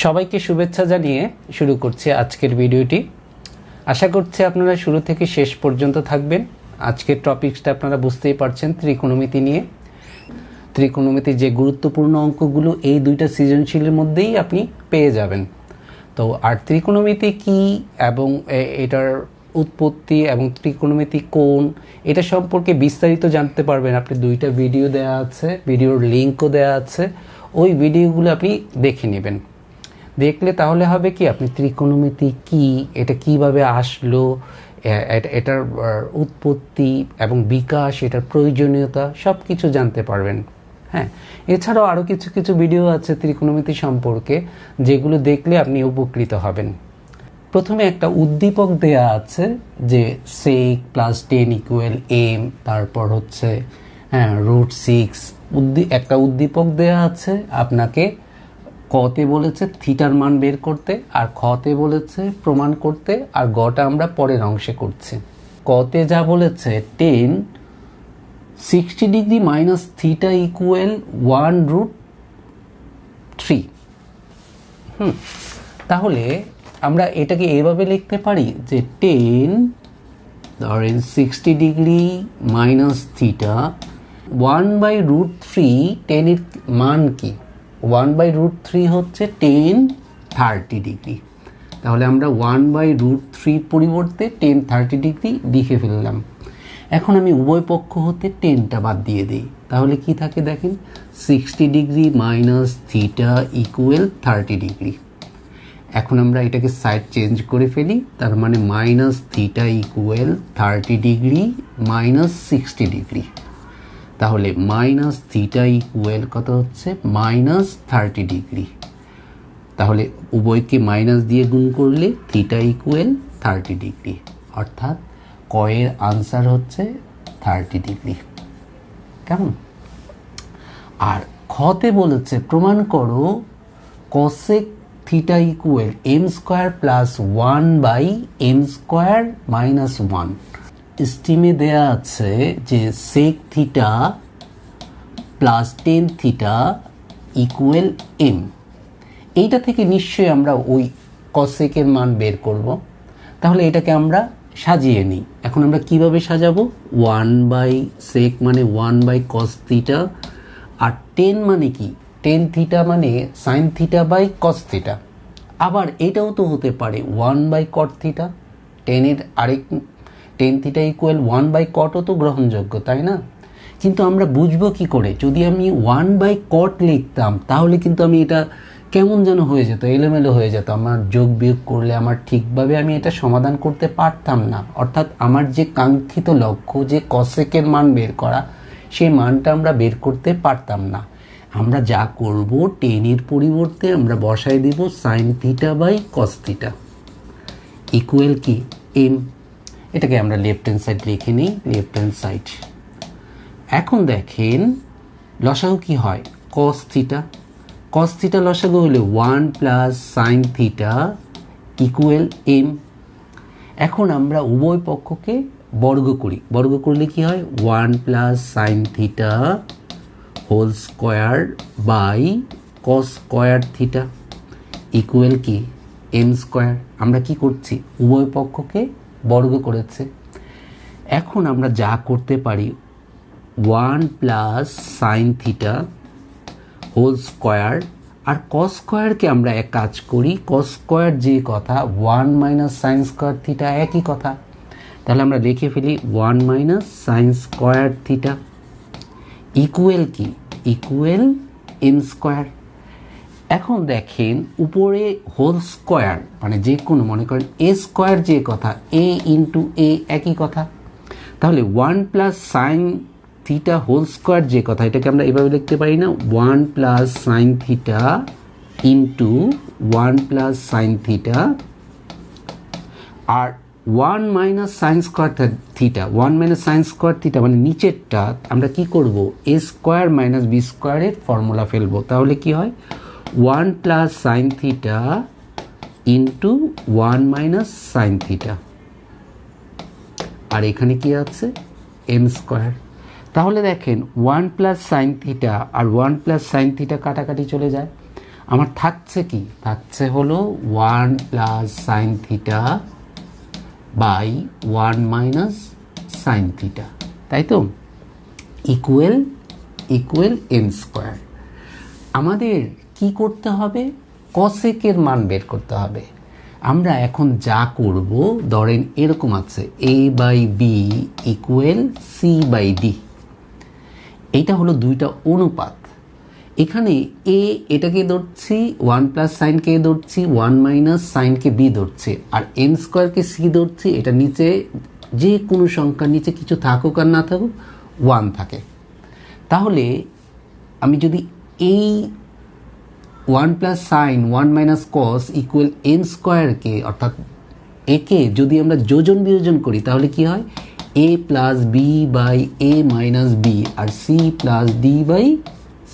সবাইকে শুভেচ্ছা জানিয়ে শুরু করছি আজকের ভিডিওটি। আশা করছি আপনারা শুরু থেকে শেষ পর্যন্ত থাকবেন। আজকের টপিকসটা আপনারা বুঝতেই পারছেন ত্রিকোণমিতি নিয়ে। ত্রিকোণমিতির যে গুরুত্বপূর্ণ অঙ্কগুলো এই দুইটা সৃজনশীলের মধ্যেই আপনি পেয়ে যাবেন। তো আর ত্রিকোণমিতি কি এবং এটার উৎপত্তি এবং ত্রিকোণমিতি কোন এটা সম্পর্কে বিস্তারিত জানতে পারবেন। আপনি দুইটা ভিডিও দেওয়া আছে ভিডিওর লিঙ্কও দেওয়া আছে। ওই ভিডিওগুলো আপনি দেখে নেবেন। দেখলে তাহলে হবে কি, আপনি ত্রিকোণমিতি কি, এটা কীভাবে আসলো এটার উৎপত্তি এবং বিকাশ, এটার প্রয়োজনীয়তা সব কিছু জানতে পারবেন। হ্যাঁ এছাড়াও আরও কিছু কিছু ভিডিও আছে ত্রিকোণমিতি সম্পর্কে, যেগুলো দেখলে আপনি উপকৃত হবেন। প্রথমে একটা উদ্দীপক দেয়া আছে যে sec plus tan equal M তারপর হচ্ছে হ্যাঁ রুট সিক্স একটা উদ্দীপক দেয়া আছে আপনাকে কতে বলেছে থিটার মান বের করতে, আর খতে বলেছে প্রমাণ করতে, আর গটা আমরা পরের অংশে করছি। কতে যা বলেছে, tan, sixty degree minus theta equal one root three. হুম, তাহলে আমরা এটাকে এভাবে লিখতে পারি যে টেন, ধরেন sixty degree minus theta, one by root three, টেনের মান কি? ওয়ান বাই রুট থ্রি হচ্ছে টেন থার্টি ডিগ্রি তাহলে আমরা ওয়ান বাই রুট থ্রির পরিবর্তে টেন থার্টি ডিগ্রি লিখে ফেললাম। এখন আমি উভয় পক্ষ হতে টেনটা বাদ দিয়ে দিই। তাহলে কি থাকে দেখেন? Sixty degree minus theta equal thirty degree এখন আমরা এটাকে সাইড চেঞ্জ করে ফেলি, তার মানে minus theta equal thirty degree minus sixty degree তাহলে মাইনাস থিটা ইকুয়াল কত হচ্ছে? মাইনাস থার্টি ডিগ্রি তাহলে উভয়কে মাইনাস দিয়ে গুণ করলে থিটা ইকুয়াল থার্টি ডিগ্রি অর্থাৎ কয়ের আনসার হচ্ছে থার্টি ডিগ্রি কেমন? আর খতে বলেছে, প্রমাণ করো cosec theta equal M square plus one by M square minus one স্টিমে দেয়া আছে যে sec theta plus tan theta equal M এইটা থেকে নিশ্চয়ই আমরা ওই কসেকের মান বের করব। তাহলে এটাকে আমরা সাজিয়ে নিই। এখন আমরা কীভাবে সাজাবো? ওয়ান বাই সেক মানে ওয়ান বাই কস থিটা আর টেন মানে কি? টেন থিটা মানে sine theta by cos theta আবার এটাও তো হতে পারে ওয়ান বাই কট থিটা টেনের আরেক tan theta equal one by কটও তো গ্রহণযোগ্য, তাই না? কিন্তু আমরা বুঝব কি করে? যদি আমি ওয়ান বাই কট লিখতাম, তাহলে কিন্তু আমি এটা কেমন যেন হয়ে যেত, এলোমেলো হয়ে যেত। আমার যোগ বিয়োগ করলে আমার ঠিকভাবে আমি এটা সমাধান করতে পারতাম না। অর্থাৎ আমার যে কাঙ্ক্ষিত লক্ষ্য, যে কসেকের মান বের করা, সেই মানটা আমরা বের করতে পারতাম না। আমরা যা করব টেনের পরিবর্তে আমরা বসাই দিব sine theta by cos theta equal কি? এম এটাকে আমরা লেফট হ্যান্ড সাইড লিখে নিই লেফট হ্যান্ড সাইড এখন দেখেন, লসাগু কি হয়? কস থিটা কস থিটা লসাগু হলে one plus sine theta equal M এখন আমরা উভয় পক্ষকে বর্গ করি। বর্গ করলে কি হয়? One plus sine theta whole square by cos square theta equal কি? এম স্কোয়ার আমরা কি করছি? উভয় পক্ষকে বর্গ করেছে। এখন আমরা যা করতে পারি one plus sine theta whole square আর কস স্কোয়ারকে আমরা এক কাজ করি কস স্কোয়ার যে কথা one minus sine square theta একই কথা। তাহলে আমরা লিখে ফেলি one minus sine square theta equal কি? ইকুয়েল এম স্কোয়ার এখন দেখেন উপরে হোল স্কোয়ার মানে যে কোনো, মনে করেন এ স্কোয়ার যে কথা এ ইন্টু এ একই কথা। তাহলে one plus sine theta whole square যে কথা, এটাকে আমরা এভাবে লিখতে পারি না one plus sine theta into one plus sine theta আর one minus sine square theta one minus sine square theta মানে নিচেরটা, আমরা কি করব? এ স্কোয়ার মাইনাস বি স্কোয়ারের ফর্মুলা ফেলব। তাহলে কি হয়? One plus sine theta into one minus sine theta আর এখানে কি আছে? এম স্কোয়ার তাহলে দেখেন ওয়ান প্লাস সাইন থিটা আর ওয়ান প্লাস সাইন থিটা কাটাকাটি চলে যায়। আমার থাকছে কি? থাকছে হলো one plus sine theta by one minus sine theta তাই তো? ইকুয়েল ইকুয়েল এম স্কোয়ার আমাদের কি করতে হবে? কসেকের মান বের করতে হবে। আমরা এখন যা করব, ধরেন এরকম আছে A by B equal C by D এইটা হলো দুইটা অনুপাত। এখানে এ এটাকে ধরছি ওয়ান প্লাস সাইনকে ধরছি ওয়ান মাইনাস সাইনকে বি ধরছে, আর এন স্কোয়ারকে সি ধরছি, এটা নিচে যে কোনো সংখ্যার নিচে কিছু থাকুক আর না থাকুক ওয়ান থাকে। তাহলে আমি যদি এই one plus sine one minus cos equal N স্কোয়ারকে অর্থাৎ একে যদি আমরা যোজন বিয়োজন করি, তাহলে কি হয়? A plus B by A minus B R C plus D by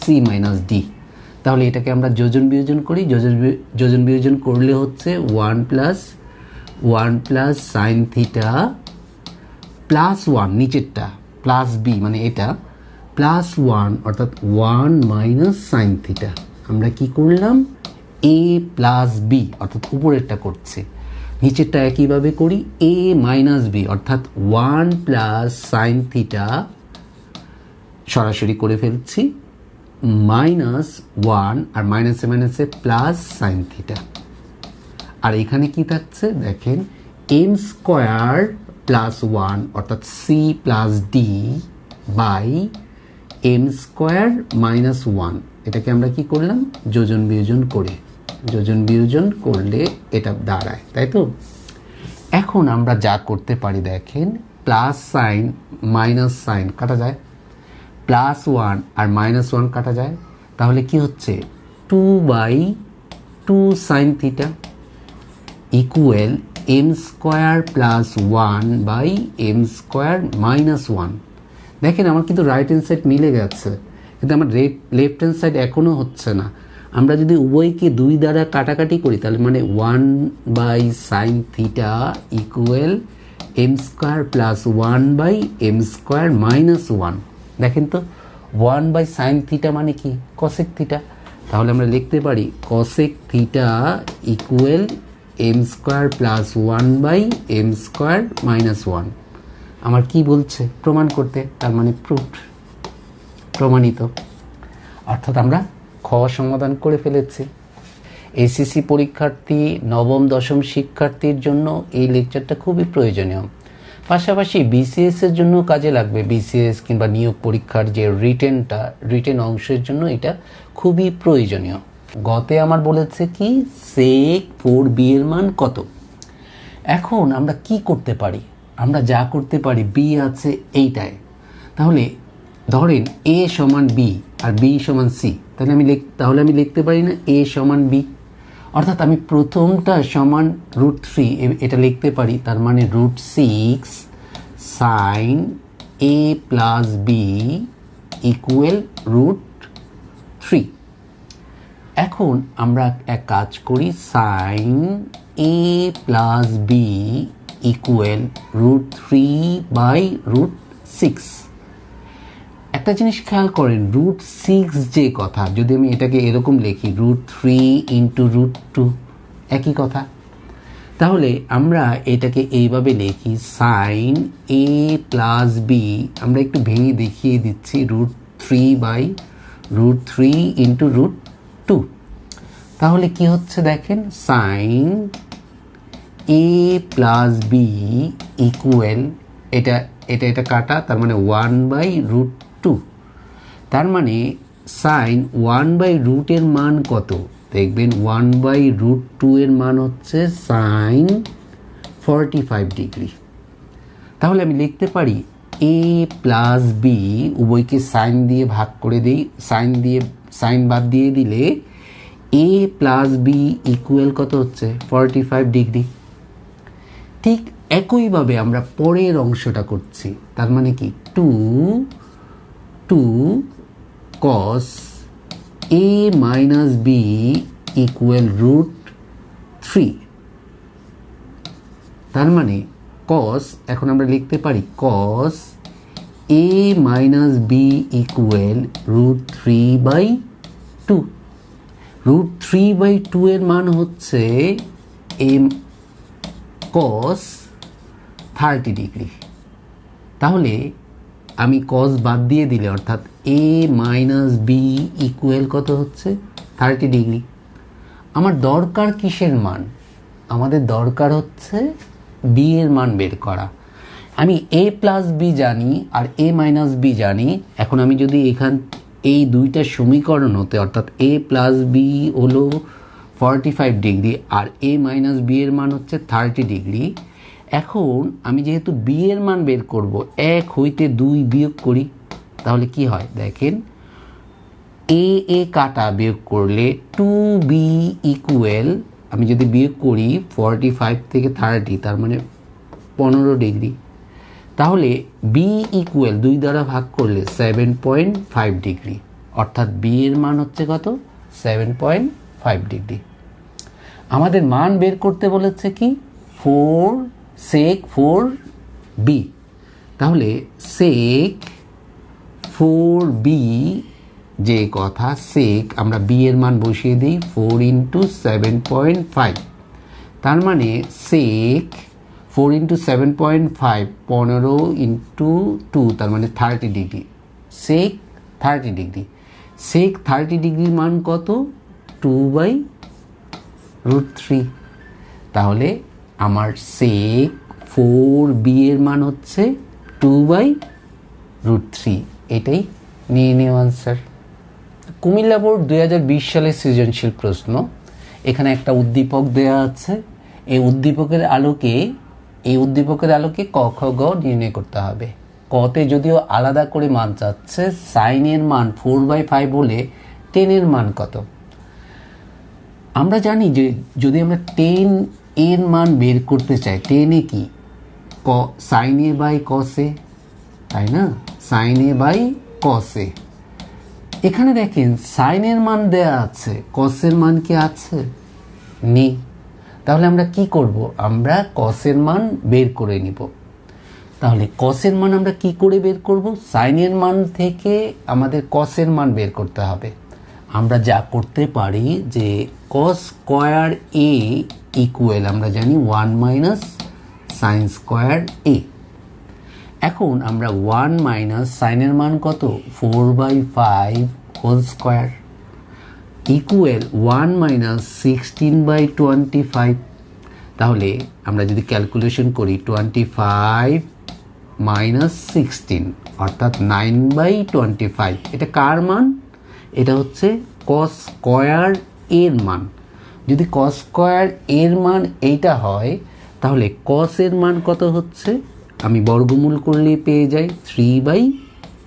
C minus D তাহলে এটাকে আমরা যোজন বিয়োজন করি। যোজন যোজন বিয়োজন করলে হচ্ছে one plus one plus sine theta plus one নিচেরটা প্লাস বি মানে এটা প্লাস ওয়ান অর্থাৎ ওয়ান মাইনাস সাইন থিটা আমরা কি করলাম? এ প্লাস বি অর্থাৎ উপরেরটা করছে। নিচেরটা একইভাবে করি এ মাইনাস বি অর্থাৎ ওয়ান প্লাস সাইন থিটা সরাসরি করে ফেলছি মাইনাস ওয়ান আর মাইনাসে মাইনাসে প্লাস সাইন থিটা আর এখানে কি থাকছে? দেখেন এম স্কোয়ার প্লাস ওয়ান অর্থাৎ C plus D by M square minus one এটাকে আমরা কি করলাম? যোজন বিয়োজন করে। যোজন বিয়োজন করলে এটা দাঁড়ায়, তাই তো? এখন আমরা যা করতে পারি দেখেন প্লাস সাইন মাইনাস সাইন কাটা যায়। প্লাস ওয়ান আর মাইনাস ওয়ান কাটা যায়। তাহলে কি হচ্ছে? Two by two sine theta equal M square plus one by M square minus one দেখেন, আমার কিন্তু রাইট হ্যান্ড সাইড মিলে গেছে। কিন্তু আমার লেফট হ্যান্ড সাইড এখনও হচ্ছে না। আমরা যদি উভয়কে দুই দ্বারা কাটাকাটি করি, তাহলে মানে one by sine theta equal M square plus one by M square minus one দেখেন তো ওয়ান বাই সাইন থিটা মানে কি? কসেক থিটা তাহলে আমরা লিখতে পারি cosec theta equal M square plus one by M square minus one আমার কি বলছে? প্রমাণ করতে, তার মানে প্রুফ প্রমাণিত। অর্থাৎ আমরা খ সমাধান করে ফেলেছি। এসএসসি পরীক্ষার্থী, নবম, দশম শিক্ষার্থীর জন্য এই লেকচারটা খুবই প্রয়োজনীয়। পাশাপাশি বিসিএস এর জন্য কাজে লাগবে। বিসিএস কিংবা নিয়োগ পরীক্ষার যে রিটেনটা, রিটেন অংশের জন্য এটা খুবই প্রয়োজনীয়। গতে আমার বলেছে কি সেক ফোর বি এর মান কত? এখন আমরা কি করতে পারি? আমরা যা করতে পারি বি আছে এইটায়। তাহলে ধরেন এ সমান বি আর বি সমান সি তাহলে আমি লিখ তাহলে আমি লিখতে পারি না এ সমান বি অর্থাৎ আমি প্রথমটা সমান রুট থ্রি এটা লিখতে পারি, তার মানে root six sine A plus B equal root three এখন আমরা এক কাজ করি sine A plus B equal root three by root six একটা জিনিস খেয়াল করেন রুট সিক্স যে কথা, যদি আমি এটাকে এরকম লিখি root three into root two একই কথা। তাহলে আমরা এটাকে এইভাবে লিখি সাইন এ প্লাস বি আমরা একটু ভেঙে দেখিয়ে দিচ্ছি root three by root three into root two তাহলে কি হচ্ছে দেখেন sine A plus B equal এটা এটা এটা কাটা, তার মানে ওয়ান বাই রুট টু। তার মানে সাইন ওয়ান বাই রুটের মান কত? দেখবেন ওয়ান বাই রুট টু এর মান হচ্ছে সাইন ফর্টি ফাইভ ডিগ্রি তাহলে আমি লিখতে পারি এ প্লাস বি উভয়কে সাইন দিয়ে ভাগ করে দিই। সাইন দিয়ে সাইন বাদ দিয়ে দিলে এ প্লাস বি ইকুয়াল কত হচ্ছে? ফর্টি ফাইভ ডিগ্রি ঠিক একইভাবে আমরা পরের অংশটা করছি। তার মানে কি? Two two cos A minus B equal root three তার মানে কস এখন আমরা লিখতে পারি cos A minus B equal root three by two root three by two এর মান হচ্ছে এম কস থার্টি ডিগ্রি তাহলে আমি কজ বাদ দিয়ে দিলে, অর্থাৎ এ মাইনাস বি ইকুয়াল কত হচ্ছে? থার্টি ডিগ্রি আমার দরকার কিসের মান? আমাদের দরকার হচ্ছে বি এর মান বের করা। আমি এ প্লাস বি জানি আর এ মাইনাস বি জানি। এখন আমি যদি এখান, এই দুইটা সমীকরণ হতে, অর্থাৎ এ প্লাস বি হলো ফর্টি ফাইভ ডিগ্রি আর এ মাইনাস বি এর মান হচ্ছে থার্টি ডিগ্রি এখন আমি যেহেতু বি এর মান বের করব, এক হইতে দুই বিয়োগ করি, তাহলে কি হয়? দেখেন, এ এ কাটা বিয়োগ করলে টু বি ইকুয়াল আমি যদি বিয়োগ করি ফর্টি ফাইভ থেকে থার্টি তার মানে পনেরো ডিগ্রি তাহলে বি ইকুয়াল দুই দ্বারা ভাগ করলে সেভেন পয়েন্ট ফাইভ ডিগ্রি অর্থাৎ বি এর মান হচ্ছে কত? সেভেন পয়েন্ট ফাইভ ডিগ্রি আমাদের মান বের করতে বলেছে কি? ফোর সেক ফোর বি তাহলে সেক ফোর বি যে কথা সেক আমরা বি এর মান বসিয়ে দিই four into seven point five তার মানে sec four into seven point five পনেরো ইন্টু টু তার মানে thirty degree sec thirty degree sec thirty ডিগ্রির মান কত? টু বাই রুট থ্রি তাহলে আমার সেক ফোর বি এর মান হচ্ছে টু বাই রুট থ্রি এটাই নিয়ে নেওয়া আনসার কুমিল্লা বোর্ড দুই হাজার বিশ সালের সৃজনশীল প্রশ্ন। এখানে একটা উদ্দীপক দেয়া আছে। এই উদ্দীপকের আলোকে, এই উদ্দীপকের আলোকে ক, খ, গ নির্ণয় করতে হবে। কতে যদিও আলাদা করে মান চাচ্ছে সাইনের মান ফোর বাই ফাইভ হলে টেনের মান কত? আমরা জানি যে যদি আমরা টেন এর মান বের করতে চাই টেনে কি? ক সাইনে বাই কসে তাই না? সাইনে বাই কসে এখানে দেখেন সাইনের মান দেয়া আছে কসের মান কি আছে? নেই। তাহলে আমরা কি করব? আমরা কসের মান বের করে নিব। তাহলে কসের মান আমরা কি করে বের করব? সাইনের মান থেকে আমাদের কসের মান বের করতে হবে। আমরা যা করতে পারি যে কস স্কোয়ার এ ইকুয়াল আমরা জানি one minus sine square A এখন আমরা ওয়ান মাইনাস সাইনের মান কত? Four by five whole square equal one minus sixteen by twenty five তাহলে আমরা যদি ক্যালকুলেশন করি টোয়েন্টি ফাইভ মাইনাস সিক্সটিন অর্থাৎ নাইন বাই টোয়েন্টি ফাইভ এটা কার মান? এটা হচ্ছে কস স্কোয়ার এর মান। যদি কস স্কোয়ার এর মান এইটা হয়, তাহলে কসের মান কত হচ্ছে? আমি বর্গমূল করলে পেয়ে যাই থ্রি বাই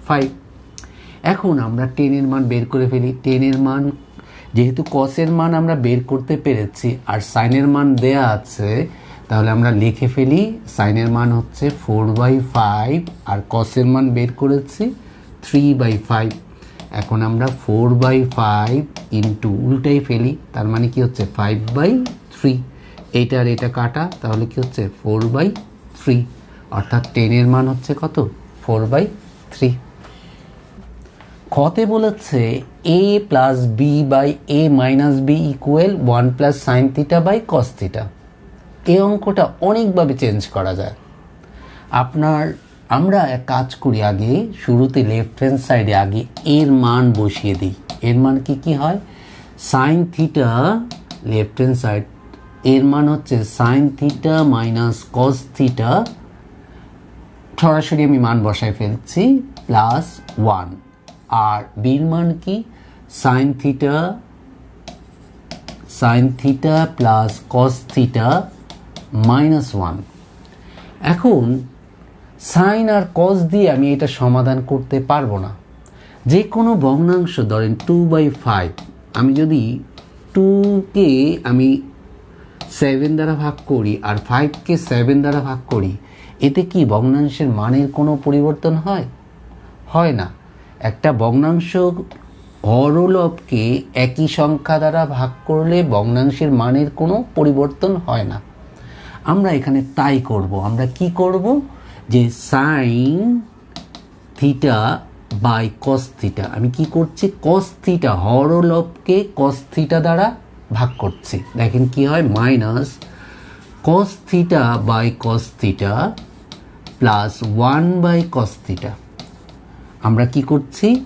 ফাইভ এখন আমরা টেনের মান বের করে ফেলি। টেনের মান, যেহেতু কসের মান আমরা বের করতে পেরেছি আর সাইনের মান দেয়া আছে, তাহলে আমরা লিখে ফেলি সাইনের মান হচ্ছে ফোর বাই ফাইভ আর কসের মান বের করেছি থ্রি বাই ফাইভ এখন আমরা ফোর বাই ফাইভ ইন্টু উল্টাই ফেলি, তার মানে কি হচ্ছে? ফাইভ বাই থ্রি এইটা আর এটা কাটা, তাহলে কি হচ্ছে? ফোর বাই থ্রি অর্থাৎ টেনের মান হচ্ছে কত? ফোর বাই থ্রি খতে বলেছে A plus B by A minus B equal one plus sine theta by cos theta এই অঙ্কটা অনেকভাবে চেঞ্জ করা যায়। আপনার আমরা এক কাজ করি, আগে শুরুতে লেফট হ্যান্ড সাইডে আগে এর মান বসিয়ে দিই। এর মান কি কি হয়? Sine theta left hand side এর মান হচ্ছে sine theta minus cos theta সরাসরি আমি মান বসায় ফেলছি প্লাস ওয়ান আর বির মান কি? Sine theta sine theta plus cos theta minus one এখন সাইন আর কস দিয়ে আমি এটা সমাধান করতে পারব না। যে কোনো ভগ্নাংশ ধরেন টু বাই ফাইভ আমি যদি টুকে আমি সেভেন দ্বারা ভাগ করি আর ফাইভকে সেভেন দ্বারা ভাগ করি, এতে কি ভগ্নাংশের মানের কোনো পরিবর্তন হয়? হয় না। একটা ভগ্নাংশ হরলভকে একই সংখ্যা দ্বারা ভাগ করলে ভগ্নাংশের মানের কোনো পরিবর্তন হয় না। আমরা এখানে তাই করব। আমরা কি করব? যে sine theta by cos theta. আমি কি করছি? কস থিটা হরলবকে কস থিটা দ্বারা ভাগ করছি। দেখেন কি হয়? Minus cos theta by cos theta plus one by cos theta. আমরা কি করছি?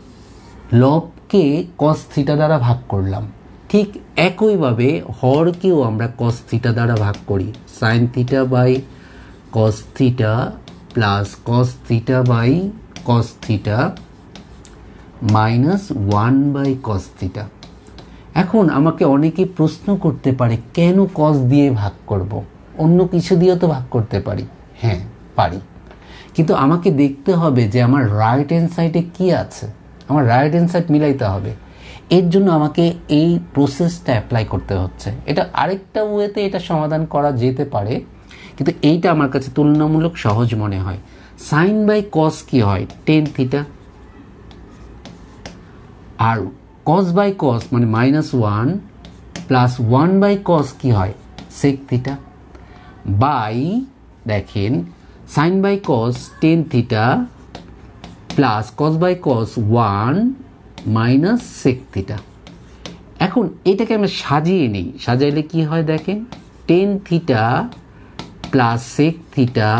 লবকে কস থিটা দ্বারা ভাগ করলাম। ঠিক একইভাবে হরকেও আমরা কস থিটা দ্বারা ভাগ করি। Sine theta by cos theta plus cos theta by cos theta minus one by cos theta এখন আমাকে অনেকে প্রশ্ন করতে পারে, কেন কস দিয়ে ভাগ করব। অন্য কিছু দিয়েও তো ভাগ করতে পারি। হ্যাঁ পারি। কিন্তু আমাকে দেখতে হবে যে আমার রাইট হ্যান্ড সাইডে কি আছে। আমার রাইট হ্যান্ড সাইড মিলাইতে হবে। এর জন্য আমাকে এই প্রসেসটা অ্যাপ্লাই করতে হচ্ছে। এটা আরেকটা ওয়েতে এটা সমাধান করা যেতে পারে। কিন্তু এইটা আমার কাছে তুলনামূলক সহজ মনে হয়। সাইন বাই কস কি হয়? টেন থিটা আর কস বাই কস মানে minus one plus one by cos কি হয়? সেক থিটা বাই দেখেন sine by cos tan theta plus cos by cos one minus sec theta এখন এটাকে আমরা সাজিয়ে নিই। সাজাইলে কি হয় দেখেন? Tan theta plus sec theta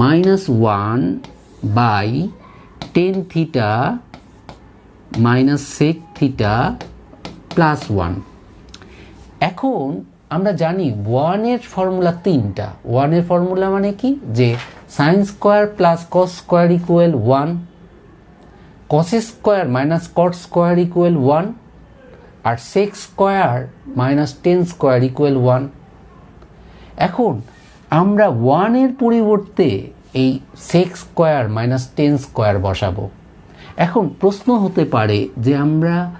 minus one by tan theta minus sec theta plus one এখন আমরা জানি ওয়ানের ফর্মুলা তিনটা। ওয়ানের ফর্মুলা মানে কি? যে sine square plus cos square equal one cos square minus cot square equal one আর sec square minus tan square equal one এখন আমরা ওয়ানের পরিবর্তে এই sec square minus tan square বসাবো। এখন প্রশ্ন হতে পারে যে আমরা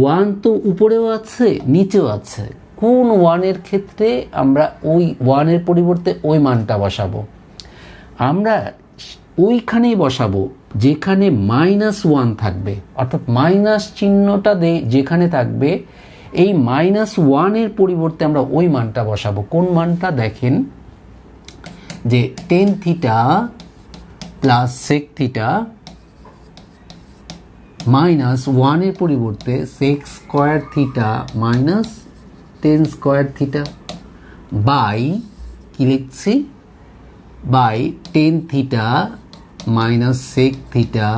ওয়ান তো উপরেও আছে, নিচেও আছে। কোন ওয়ানের ক্ষেত্রে আমরা ওই ওয়ানের পরিবর্তে ওই মানটা বসাবো? আমরা ওইখানেই বসাবো যেখানে মাইনাস ওয়ান থাকবে। অর্থাৎ মাইনাস চিহ্নটা দে যেখানে থাকবে এই মাইনাস ওয়ানের পরিবর্তে আমরা ওই মানটা বসাবো। কোন মানটা দেখেন? যে tan theta plus sec theta minus ওয়ানের পরিবর্তে sec square theta minus tan square theta by কি লিখছি? By tan theta minus sec theta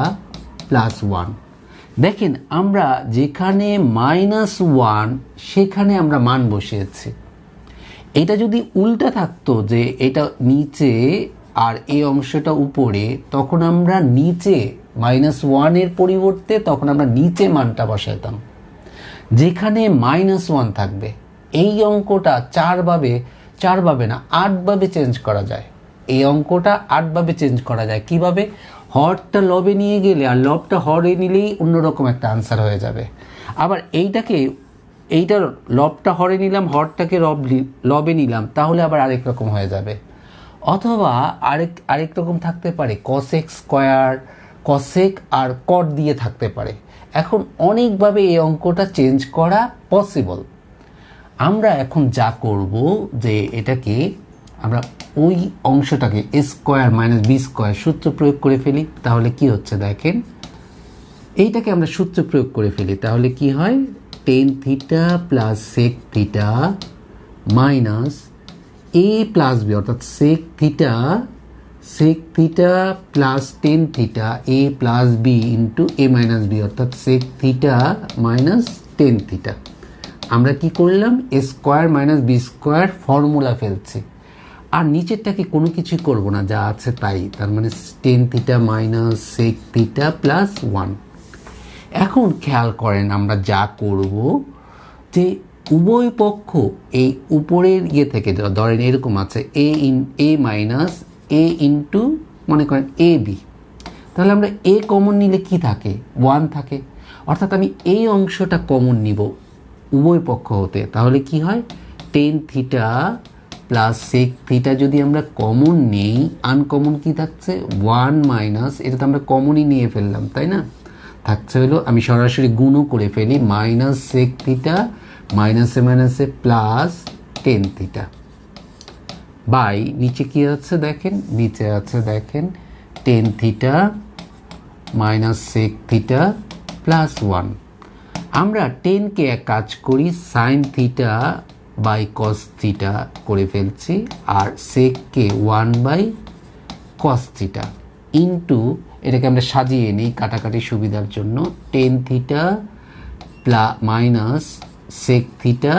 plus one দেখেন, আমরা যেখানে মাইনাস ওয়ান সেখানে আমরা মান বসিয়েছি। এটা যদি উল্টা থাকতো যে এটা নিচে আর এই অংশটা উপরে, তখন আমরা নিচে মাইনাস ওয়ানের পরিবর্তে তখন আমরা নিচে মানটা বসাইতাম। যেখানে মাইনাস ওয়ান থাকবে, এই অঙ্কটা চারভাবে চারভাবে না, আটভাবে চেঞ্জ করা যায়। এই অঙ্কটা আটভাবে চেঞ্জ করা যায়। কীভাবে? হরটা লবে নিয়ে গেলে আর লবটা হরে নিলেই অন্যরকম একটা আনসার হয়ে যাবে। আবার এইটাকে, এইটার লবটা হরে নিলাম, হরটাকে রব লবে নিলাম, তাহলে আবার আরেক রকম হয়ে যাবে। অথবা আরেক আরেক রকম থাকতে পারে কসেক স্কোয়ার কসেক আর কট দিয়ে থাকতে পারে। এখন অনেকভাবে এই অঙ্কটা চেঞ্জ করা পসিবল আমরা এখন যা করব যে এটাকে আমরা ওই অংশটাকে A square minus B square সূত্র প্রয়োগ করে ফেলি, তাহলে কি হচ্ছে দেখেন? এইটাকে আমরা সূত্র প্রয়োগ করে ফেলি, তাহলে কি হয়? Tan theta plus sec theta minus A plus B অর্থাৎ sec theta sec theta plus tan theta A plus B into A minus B অর্থাৎ sec theta minus tan theta আমরা কি করলাম? A square minus B square formula ফেলছি। আর নিচেরটাকে কোনো কিছুই করব না, যা আছে তাই। তার মানে tan theta minus sec theta plus one এখন খেয়াল করেন আমরা যা করব, যে উভয় পক্ষ এই উপরের ইয়ে থেকে, ধরেন এরকম আছে A in A minus A into মনে করেন এ বি তাহলে আমরা এ কমন নিলে কি থাকে? ওয়ান থাকে। অর্থাৎ আমি এই অংশটা কমন নিব উভয় পক্ষ হতে। তাহলে কি হয়? Tan theta plus sec theta যদি আমরা কমন নেই আনকমন কি থাকছে? ওয়ান মাইনাস এটা তো আমরা কমনই নিয়ে ফেললাম, তাই না? থাকছে হলো, আমি সরাসরি গুণও করে ফেলি মাইনাস সেক থিটা মাইনাসে মাইনাসে প্লাস টেন থিটা বাই নিচে কি আছে দেখেন? নিচে আছে দেখেন tan theta minus sec theta plus one আমরা টেনকে এক কাজ করি sine theta by cos theta করে ফেলছি, আর সেককে one by cos theta into এটাকে আমরা সাজিয়ে নিই কাটাকাটি সুবিধার জন্য tan theta plus minus sec theta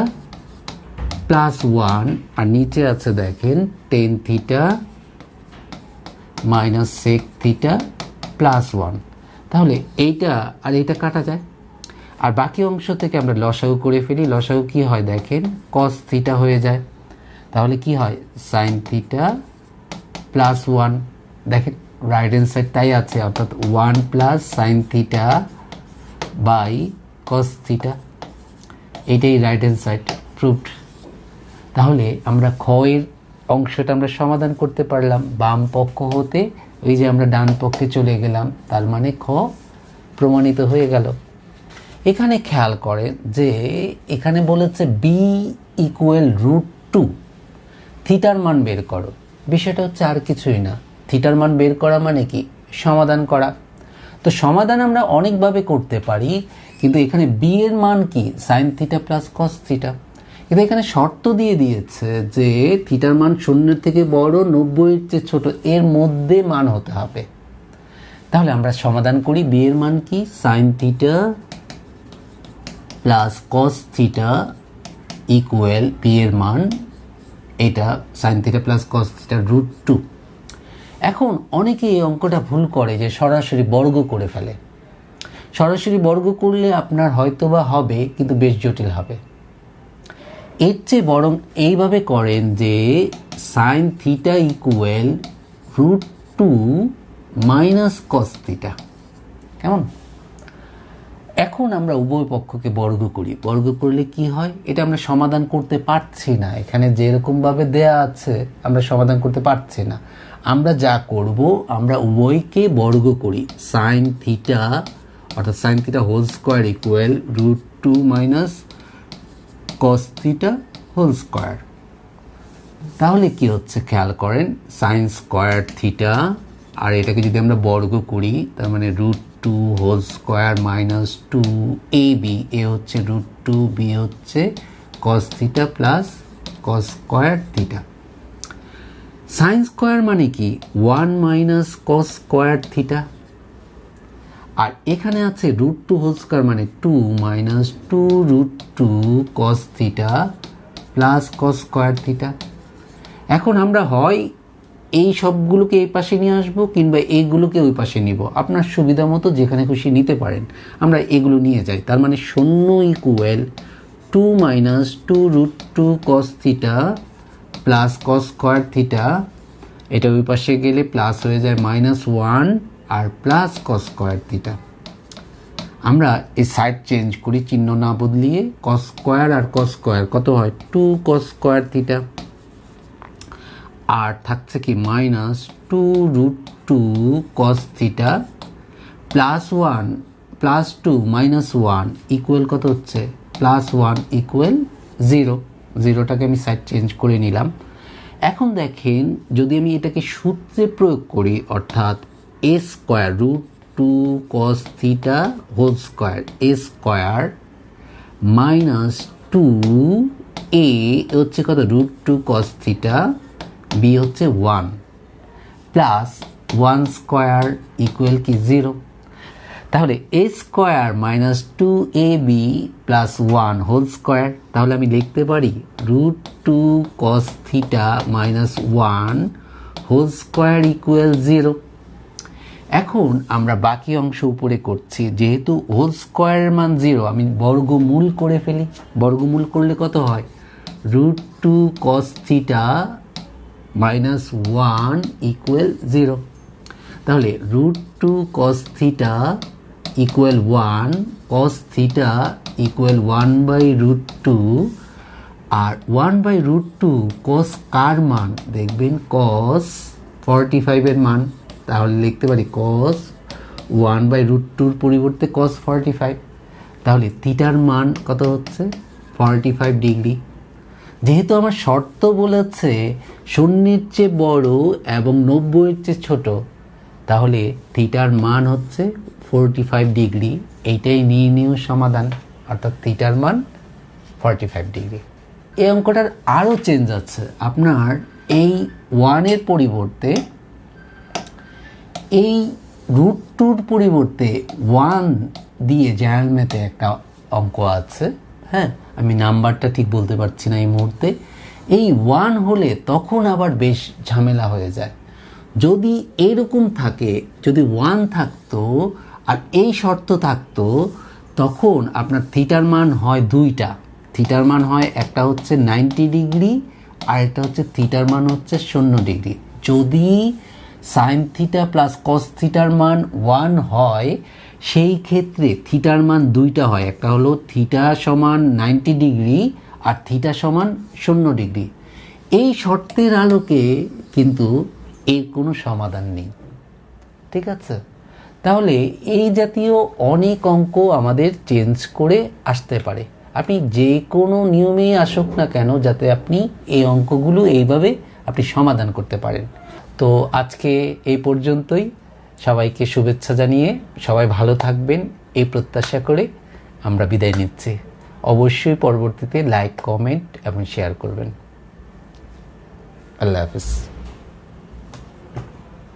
plus one আর নিচে আছে দেখেন tan theta minus sec theta plus one তাহলে এইটা, আর এইটা কাটা যায়? আর বাকি অংশ থেকে আমরা লসাগু করে ফেলি। লসাগু কি হয় দেখেন? কস থিটা হয়ে যায়। তাহলে কি হয়? সাইন থিটা প্লাস ওয়ান দেখেন রাইট হ্যান্ড সাইড তাই আছে, অর্থাৎ one plus sine theta by cos theta এটাই রাইট হ্যান্ড সাইড প্রুফড তাহলে আমরা এর অংশটা আমরা সমাধান করতে পারলাম বাম পক্ষ হতে। ওই যে আমরা ডান পক্ষে চলে গেলাম, তার মানে খ প্রমাণিত হয়ে গেল। এখানে খেয়াল করে যে এখানে বলেছে বি ইকুয়াল রুট টু থিটার মান বের করো। বিষয়টা হচ্ছে আর কিছুই না। থিটার মান বের করা মানে কি? সমাধান করা। তো সমাধান আমরা অনেকভাবে করতে পারি, কিন্তু এখানে বি এর মান কি? Sine theta plus cos theta কিন্তু এখানে শর্ত দিয়ে দিয়েছে যে থিটার মান শূন্যের থেকে বড় নব্বইয়ের চেয়ে ছোট, এর মধ্যে মান হতে হবে। তাহলে আমরা সমাধান করি বি এর মান কি? Sine theta plus cos theta equal B এর মান, এটা sine theta plus cos theta root two এখন অনেকে এই অঙ্কটা ভুল করে যে সরাসরি বর্গ করে ফেলে। সরাসরি বর্গ করলে আপনার হয়তোবা হবে, কিন্তু বেশ জটিল হবে। এর চেয়ে বরং এইভাবে করেন যে sine theta equal root two minus cos theta কেমন? এখন আমরা উভয় পক্ষকে বর্গ করি। বর্গ করলে কি হয়? এটা আমরা সমাধান করতে পারছি না। এখানে যেরকমভাবে দেয়া আছে, আমরা সমাধান করতে পারছি না। আমরা যা করব, আমরা উভয়কে বর্গ করি। সাইন থিটা অর্থাৎ sine theta whole square equal root two minus cos theta whole square তাহলে কি হচ্ছে খেয়াল করেন? সাইন স্কোয়ার থিটা আর এটাকে যদি আমরা বর্গ করি, তার মানে root two whole square minus two A B A হচ্ছে রুট টু বি হচ্ছে cos theta plus cos square theta sine square মানে কি? One minus cos square theta আর এখানে আছে রুট টু হোল স্কোয়ার মানে two minus two root two cos theta plus cos square theta এখন আমরা হয় এই সবগুলোকে এই পাশে নিয়ে আসব কিংবা এইগুলোকে ওই পাশে নিব। আপনার সুবিধা মতো যেখানে খুশি নিতে পারেন। আমরা এগুলো নিয়ে যাই। তার মানে শূন্য equal two minus two root two cos theta plus cos square theta এটা ওই পাশে গেলে প্লাস হয়ে যায় মাইনাস ওয়ান আর প্লাস কস স্কোয়ার থিটা আমরা এই সাইড চেঞ্জ করি, চিহ্ন না বদলিয়ে কস স্কোয়ার আর কস স্কোয়ার কত হয়? টু কস স্কোয়ার থিটা আর থাকছে কি minus two root two cos theta plus one plus two minus one equal কত হচ্ছে? প্লাস ওয়ান ইকুয়াল জিরো জিরোটাকে আমি সাইড চেঞ্জ করে নিলাম। এখন দেখেন, যদি আমি এটাকে সূত্রে প্রয়োগ করি, অর্থাৎ A square root two cos theta whole square A square minus two A হচ্ছে কত? Root two cos theta B হচ্ছে one plus one square equal কি জিরো তাহলে A square minus two A B plus one whole square তাহলে আমি লিখতে পারি root two cos theta minus one whole square equal zero এখন আমরা বাকি অংশ উপরে করছি, যেহেতু হোল স্কোয়ারের মান জিরো আমি বর্গমূল করে ফেলি। বর্গমূল করলে কত হয়? Root two cos theta minus one equal zero তাহলে root two cos theta equal one cos theta equal one by root two R one by root two cos কার মান? দেখবেন কস ফর্টি ফাইভের মান। তাহলে লিখতে পারি কস ওয়ান বাই রুট টুর পরিবর্তে cos forty five তাহলে থিটার মান কত হচ্ছে? ফর্টি ফাইভ ডিগ্রি যেহেতু আমার শর্ত বলেছে শূন্যের চেয়ে বড় এবং নব্বইয়ের চেয়ে ছোট, তাহলে থিটার মান হচ্ছে ফোরটি ফাইভ ডিগ্রি। এইটাই নির্ণীয় সমাধান, অর্থাৎ থিটার মান ফর্টি ফাইভ ডিগ্রি। এই অঙ্কটার আরও চেঞ্জ আছে। আপনার এই ওয়ানের পরিবর্তে, এই রুট টুর পরিবর্তে ওয়ান দিয়ে ম্যাথে একটা অঙ্ক আছে হ্যাঁ? আমি নাম্বারটা ঠিক বলতে পারছি না এই মুহূর্তে। এই ওয়ান হলে তখন আবার বেশ ঝামেলা হয়ে যায়। যদি এরকম থাকে, যদি ওয়ান থাকতো আর এই শর্ত থাকতো, তখন আপনার থিটার মান হয় দুইটা। থিটার মান হয় একটা হচ্ছে নাইনটি ডিগ্রি আর একটা হচ্ছে থিটার মান হচ্ছে শূন্য ডিগ্রি যদি সাইন থিটা প্লাস কস থিটার মান ওয়ান হয়, সেই ক্ষেত্রে থিটার মান দুইটা হয়। একটা হলো থিটা সমান নাইনটি ডিগ্রি আর থিটা সমান শূন্য ডিগ্রি এই শর্তের আলোকে কিন্তু এর কোনো সমাধান নেই। ঠিক আছে? তাহলে এই জাতীয় অনেক অঙ্ক আমাদের চেঞ্জ করে আসতে পারে। আপনি যে কোনো নিয়মেই আসুক না কেন, যাতে আপনি এই অঙ্কগুলো এইভাবে আপনি সমাধান করতে পারেন। তো আজকে এই পর্যন্তই। সবাইকে শুভেচ্ছা জানিয়ে সবাই ভালো থাকবেন, এই প্রত্যাশা করে আমরা বিদায় নিচ্ছি। অবশ্যই পরবর্তীতে লাইক, কমেন্ট এবং শেয়ার করবেন। আল্লাহ হাফিজ।